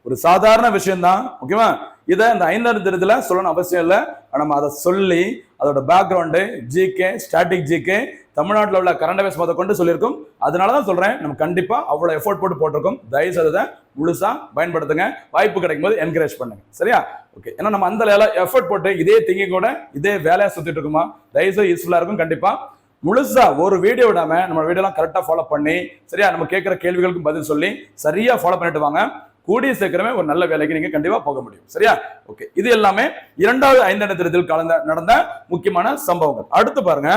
ஒரு சாதாரண விஷயம் தான் ஓகேவா? இதை இந்த ஐந்தாவது தினத்துல சொல்லணும் அவசியம் இல்லை. நம்ம அதை சொல்லி அதோட பேக்ரவுண்டு ஜிகே ஸ்டாட்டிக் ஜிகே தமிழ்நாட்டில் உள்ள கரண்ட் அஃபேர்ஸ் முத கொண்டு சொல்லியிருக்கும். அதனால தான் சொல்கிறேன் நம்ம கண்டிப்பாக அவ்வளோ எஃபோர்ட் போட்டு போட்டிருக்கோம். தயவு செய்து அதை முழுசாக பயன்படுத்துங்க. வாய்ப்பு கிடைக்கும் போது என்கரேஜ் பண்ணுங்க. சரியா? ஓகே ஏன்னா நம்ம அந்த எஃபோர்ட் போட்டு இதே திங்கி கூட இதே வேலையாக சுற்றிட்டு இருக்குமா? தயவு செய்து இருக்கும் கண்டிப்பாக முழுசா ஒரு வீடியோ விடாம நம்ம வீடியோலாம் கரெக்டாக ஃபாலோ பண்ணி சரியா? நம்ம கேட்குற கேள்விகளுக்கும் பதில் சொல்லி சரியா ஃபாலோ பண்ணிட்டு வாங்க. கூடிய சீக்கிரமே ஒரு நல்ல வேலைக்கு நீங்க கண்டிப்பா போக முடியும். சரியா? ஓகே இது எல்லாமே இரண்டாவது ஐந்தாண்டு திட்டத்தில் கலந்த நடந்த முக்கியமான சம்பவங்கள். அடுத்து பாருங்க.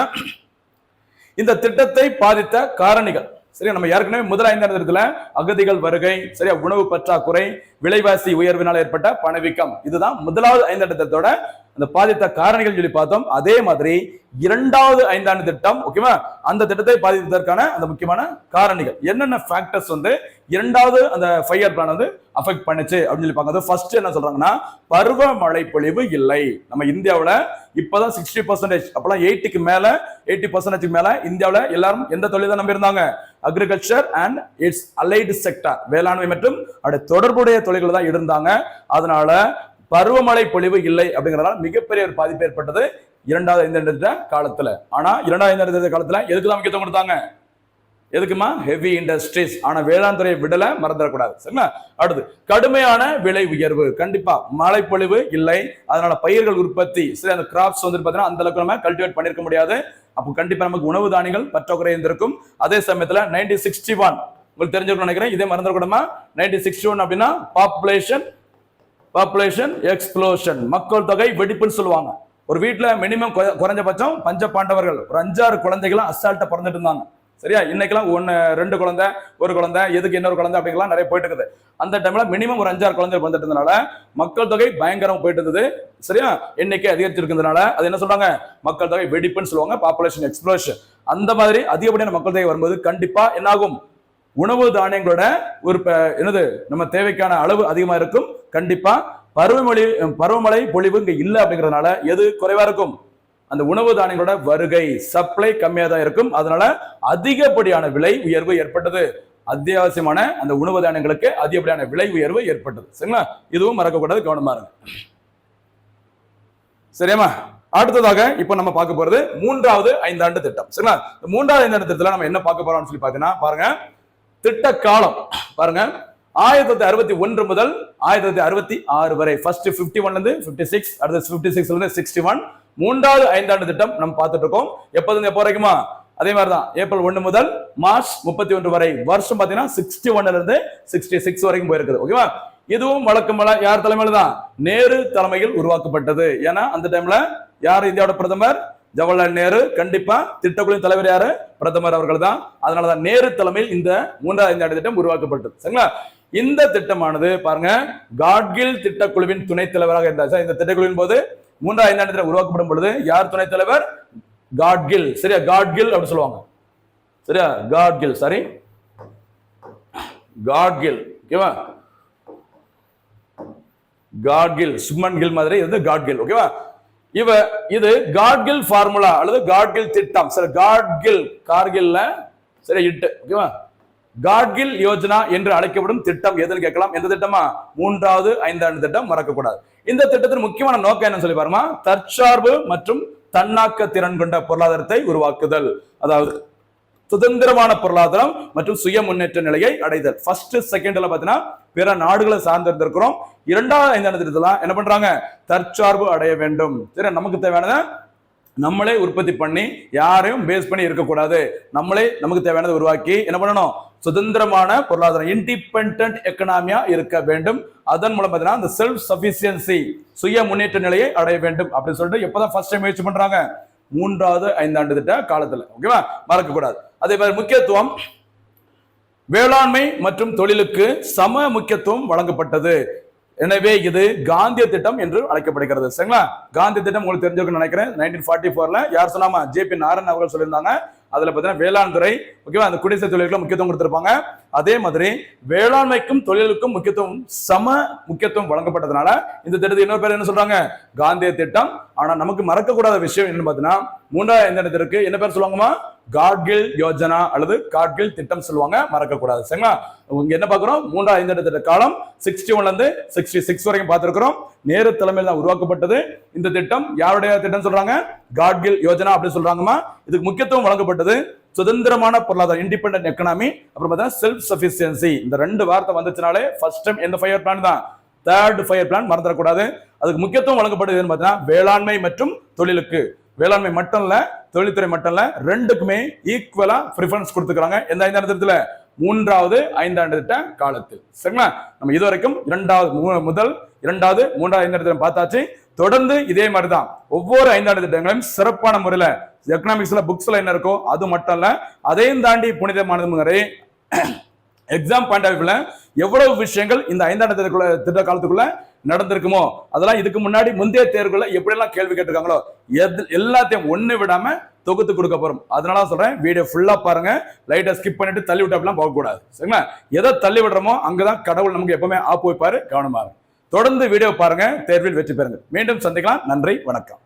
இந்த திட்டத்தை பாதித்த காரணிகள். சரியா? நம்ம ஏற்கனவே முதல் ஐந்தாண்டு திட்டத்துல அகதிகள் வருகை சரியா? உணவு பற்றாக்குறை விலைவாசி உயர்வினால் ஏற்பட்ட பணவீக்கம். இதுதான் முதலாவது ஐந்தாண்டு திட்டத்தோட அந்த பாதித்த காரணிகள் சொல்லி பார்த்தோம். அதே மாதிரி இரண்டாவது ஐந்தாண்டு திட்டம் ஓகேவா அந்த திட்டத்தை பாதித்ததற்கான அந்த முக்கியமான காரணிகள். என்னென்ன ஃபேக்டர்ஸ் வந்து இரண்டாவது அந்த ஃபைவ் இயர் பிளான் வந்து அஃபெக்ட் பண்ணுச்சு அப்படின்னு சொல்லி பார்க்கறது ஃபர்ஸ்ட் என்ன சொல்றாங்கன்னா பருவமழை பொழிவு இல்லை. நம்ம இந்தியாவில் இப்போதான் சிக்ஸ்டி பர்சன்டேஜ் அப்பெல்லாம் எயிட்டிக்கு மேல எயிட்டி பர்சன்டேஜ்க்கு மேல இந்தியாவில் எல்லாரும் எந்த தொழில் தான் நம்பியிருந்தாங்க agriculture and its allied sector வேளாண்மை மற்றும் அதோட தொடர்புடைய தொழில்கள் தான் இருந்தாங்க. அதனால பருவமழை பொழிவு இல்லை அப்படிங்கிறதால மிகப்பெரிய ஒரு பாதிப்பு ஏற்பட்டது இரண்டாவது இந்த காலத்துல. ஆனா இரண்டாவது இந்த காலத்துல எதுக்கு தான் முக்கியத்துவம் கொடுத்தாங்க? எதுக்குமா? ஹெவி இண்டஸ்ட்ரீஸ் ஆனா வேளாண் துறையை விடல மறந்துடக்கூடாது. சரிங்களா? அடுத்து கடுமையான விலை உயர்வு. கண்டிப்பா மழைப்பொழிவு இல்லை. அதனால பயிர்கள் உற்பத்தி சரி அந்த கிராப்ஸ் வந்து பாத்தீங்கன்னா அந்த அளவுக்கு நம்ம கல்டிவேட் பண்ணிருக்க முடியாது. அப்போ கண்டிப்பா நமக்கு உணவு தானியங்கள் பற்றாக்குறை இருந்திருக்கும். அதே சமயத்துல நைன்டீன் சிக்ஸ்டி ஒன் உங்களுக்கு தெரிஞ்சிருக்கும் நினைக்கிறேன். இதே மறந்துடக்கூடாமா நைன்டீன் சிக்ஸ்டி ஒன் அப்படின்னா பாப்புலேஷன் பாப்புலேஷன் எக்ஸ்ப்ளோஷன் மக்கள் தொகை வெடிப்புன்னு சொல்லுவாங்க. ஒரு வீட்டில் மினிமம் குறைஞ்சபட்சம் பஞ்ச பாண்டவர்கள் ஒரு அஞ்சாறு குழந்தைகளும் அசால்ட்டை பிறந்துட்டு இருந்தாங்க. சரியா? இன்னைக்கெல்லாம் ஒன்று ரெண்டு குழந்தை ஒரு குழந்தை எதுக்கு இன்னொரு குழந்தை அப்படிங்கலாம் நிறைய போயிட்டு இருக்குது. அந்த டைம்ல மினிமம் ஒரு அஞ்சாறு குழந்தை பிறந்துட்டு இருந்தனால மக்கள் தொகை பயங்கரம் போயிட்டு இருந்தது. சரியா? எண்ணிக்கை அதிகரிச்சிருக்கிறதுனால அது என்ன சொல்றாங்க? மக்கள் தொகை வெடிப்புன்னு சொல்லுவாங்க. பாப்புலேஷன் எக்ஸ்ப்ளோஷன் அந்த மாதிரி அதிகப்படியான மக்கள் தொகை வரும்போது கண்டிப்பா என்னாகும்? உணவு தானியங்களோட ஒரு என்னது நம்ம தேவைக்கான அளவு அதிகமா இருக்கும். கண்டிப்பா பருவமழை பருவமழை பொழிவு இங்க இல்ல அப்படிங்கறதுனால எது குறைவா இருக்கும்? அந்த உணவு தானியங்களோட வருகை சப்ளை கம்மியா தான் இருக்கும். அதனால அதிகப்படியான விலை உயர்வு ஏற்பட்டது. அத்தியாவசியமான அந்த உணவு தானியங்களுக்கு அதிகப்படியான விலை உயர்வு ஏற்பட்டது. சரிங்களா? இதுவும் மறக்கக்கூடாது கவனமா இருங்க. சரியாமா அடுத்ததாக இப்ப நம்ம பார்க்க போறது மூன்றாவது ஐந்தாண்டு திட்டம். சரிங்களா? இந்த மூன்றாவது ஐந்தாண்டு திட்டத்துல நம்ம என்ன பார்க்க போறோம்னு சொல்லி பாத்தீங்கன்னா பாருங்க. திட்ட காலம் பாருங்க. ஆயிரத்தி தொள்ளாயிரத்தி அறுபத்தி ஒன்று முதல் ஆயிரத்தி தொள்ளாயிரத்தி அறுபத்தி ஆறு வரை. ஃபர்ஸ்ட் பிப்டி ஒன்ல இருந்து பிப்டி சிக்ஸ் அடுத்து பிப்டி சிக்ஸ்ல இருந்து சிக்ஸ்டி ஒன் மூன்றாவது ஐந்தாண்டு திட்டம் நம்ம பார்த்துட்டு இருக்கோம் எப்போது இருந்து எப்போ வரைக்குமா? அதே மாதிரி தான் ஏப்ரல் ஒன்று முதல் மார்ச் முப்பத்தி ஒன்று வரை. வருஷம் பார்த்தீங்கன்னா சிக்ஸ்டி ஒன்ல இருந்து சிக்ஸ்டி சிக்ஸ் வரைக்கும் போயிருக்குது. ஓகேவா இதுவும் வழக்கு போல யார் தலைமையில தான் நேரு தலைமையில் உருவாக்கப்பட்டது. ஏன்னா அந்த டைம்ல யார் இந்தியாவோட பிரதமர்? ஜவஹர்லால் நேரு கண்டிப்பா திட்டக்குழுவின் தலைவர் யாரு? பிரதமர் அவர்கள் தான் அதனாலதான் நேரு தலைமையில் இந்த மூன்றாவது ஐந்தாண்டு திட்டம் உருவாக்கப்பட்டது. சரிங்களா? இந்த திட்டமானது பாருங்க காட்கில் திட்டக்குழுவின் துணைத் தலைவராக இருந்தார். சார் இந்த திட்டக்குழுவின் போது மூன்றாவது ஐந்தாண்டு திட்டம் உருவாக்கப்படும் பொழுது யார் துணைத் தலைவர்? காட்கில். சரியா? காட்கில் அப்படின்னு சொல்லுவாங்க. சரியா? காட்கில். சாரி. காட்கில். ஓகேவா? காட்கில். சுப்மன் கில் மாதிரி இது காட்கில். ஓகேவா? இவ இது காட்கில் ஃபார்முலா அல்லது காட்கில் திட்டம். சரி காட்கில் கார்கில்ல சரி இட்டு ஓகேவா காட்கில் யோஜனா என்று அழைக்கப்படும் திட்டம் எதுன்னு கேட்கலாம். எந்த திட்டமா? மூன்றாவது ஐந்தாண்டு திட்டம் மறக்கக்கூடாது. இந்த திட்டத்தின் முக்கியமான நோக்கம் என்னன்னு சொல்லி பாருமா? தற்சார்பு மற்றும் தன்னாக்க திறன் கொண்ட பொருளாதாரத்தை உருவாக்குதல். அதாவது சுதந்திரமான பொருளாதாரம் மற்றும் சுய முன்னேற்ற நிலையை அடைதல். ஃபர்ஸ்ட் செகண்ட்ல பாத்தீங்கன்னா பிற நாடுகளை சார்ந்திருந்திருக்கிறோம். இரண்டாவது ஐந்தாண்டு திட்டத்துல என்ன பண்றாங்க? தற்சார்பு அடைய வேண்டும். சரி நமக்கு தேவையானதை நம்மளே உற்பத்தி பண்ணி யாரையும் பேஸ் பண்ணி இருக்கக்கூடாது. நம்மளே நமக்கு தேவையானதை உருவாக்கி என்ன பண்ணணும்? சுதந்திரமான பொருளாதாரம் இண்டிபெண்ட் எக்கனாமியா இருக்க வேண்டும். அதன் மூலம் பார்த்தீங்கன்னா அந்த செல்ஃப் சஃபிஷியன்சி சுய முன்னேற்ற நிலையை அடைய வேண்டும் அப்படின்னு சொல்லிட்டு எப்பதான் ஃபர்ஸ்ட் டைம் முயற்சி பண்றாங்க? மூன்றாவது ஐந்தாண்டு திட்ட காலத்துல. ஓகேவா மறக்க கூடாது அதே மாதிரி முக்கியத்துவம் வேளாண்மை மற்றும் தொழிலுக்கு சம முக்கியத்துவம் வழங்கப்பட்டது. எனவே இது காந்திய திட்டம் என்று அழைக்கப்படுகிறது. சரிங்களா? காந்திய திட்டம் உங்களுக்கு தெரிஞ்சுக்கணும்னு நினைக்கிறேன். நைன்டீன் ஃபார்ட்டி ஃபோர்ல யார் சொன்னாமா ஜே பி நாராயண் அவர்கள் சொல்லியிருந்தாங்க. அதுல பார்த்தீங்கன்னா வேளாண் துறை ஓகேவா அந்த குடிசை தொழிலுக்கு முக்கியத்துவம் கொடுத்திருப்பாங்க. அதே மாதிரி வேளாண்மைக்கும் தொழிலுக்கும் முக்கியத்துவம் சம முக்கியத்துவம் வழங்கப்பட்டதுனால இந்த திட்டத்தை இன்னொரு பேர் என்ன சொல்றாங்க? காந்திய திட்டம். ஆனா நமக்கு மறக்கக்கூடாத விஷயம் என்னன்னு பார்த்தீங்கன்னா மூன்றாவது இந்த இடத்திற்கு என்ன பேர் சொல்லுவாங்கம்மா? காட்கில் யோஜனா அல்லது காட்கில் திட்டம் சொல்லுவாங்க. மறக்கக்கூடாது. சரிங்களா? இங்க என்ன பார்க்குறோம் மூன்றாவது ஐந்து திட்ட காலம் சிக்ஸ்டி ஒன்ல இருந்து சிக்ஸ்டி சிக்ஸ் வரைக்கும் பார்த்திருக்கிறோம். நேரு தலைமையில் தான் உருவாக்கப்பட்டது இந்த திட்டம். யாருடைய திட்டம் சொல்றாங்க? காட்கில் யோஜனா அப்படின்னு சொல்றாங்கம்மா. இதுக்கு முக்கியத்துவம் வழங்கப்பட்டது சுதந்திரமான பொருளாதாரம் இண்டிபெண்டன்ட் எக்கனாமி அப்புறம் பார்த்தீங்கன்னா செல்ஃப் சஃபிசியன்சி இந்த ரெண்டு வார்த்தை வந்துச்சுனாலே ஃபர்ஸ்ட் டைம் எந்த ஃபயர் பிளான் தான். தேர்ட் ஃபயர் பிளான் மறந்துடக்கூடாது. அதுக்கு முக்கியத்துவம் வழங்கப்படுதுன்னு பார்த்தீங்கன்னா வேளாண்மை மற்றும் தொழிலுக்கு. வேளாண்மை மட்டும் இல்ல தொழில்துறை மட்டும் இல்ல ரெண்டுக்குமே ஈக்குவலா ப்ரிஃபரன்ஸ் கொடுத்துக்கிறாங்க. எந்த ஐந்தாண்டு திட்டத்துல? மூன்றாவது ஐந்தாண்டு திட்ட காலத்தில். சரிங்களா? நம்ம இதுவரைக்கும் இரண்டாவது முதல் இரண்டாவது மூன்றாவது ஐந்தாண்டு திட்டம் பார்த்தாச்சு. தொடர்ந்து இதே மாதிரி தான் ஒவ்வொரு ஐந்தாண்டு திட்டங்களையும் சிறப்பான முறையில் எக்கனாமிக்ஸ்ல புக்ஸ்ல என்ன இருக்கோ அது மட்டும் இல்ல அதையும் தாண்டி புனிதமானது முறை எக்ஸாம் பாயிண்ட் ஆஃப் வியூல எவ்வளவு விஷயங்கள் இந்த ஐந்தாண்டு திட்டக்குள்ள திட்ட காலத்துக்குள்ள நடந்திருக்குமோ அதெல்லாம் இதுக்கு முன்னாடி முந்தைய தேர்வுகளில் எப்படியெல்லாம் கேள்வி கேட்டிருக்காங்களோ எது எல்லாத்தையும் ஒன்று விடாம தொகுத்து கொடுக்க போறோம். அதனால சொல்கிறேன் சொல்றேன் வீடியோ ஃபுல்லா பாருங்க லைட்டை ஸ்கிப் பண்ணிட்டு தள்ளி விட்டாப்லாம் போகக்கூடாது. சரிங்களா? எதை தள்ளி விடுறோமோ அங்கதான் கடவுள் நமக்கு எப்பவுமே ஆப்பு வைப்பாரு கவனமா இருக்கும் தொடர்ந்து வீடியோ பாருங்க தேர்வில் வெற்றி பெறுங்க மீண்டும் சந்திக்கலாம். நன்றி வணக்கம்.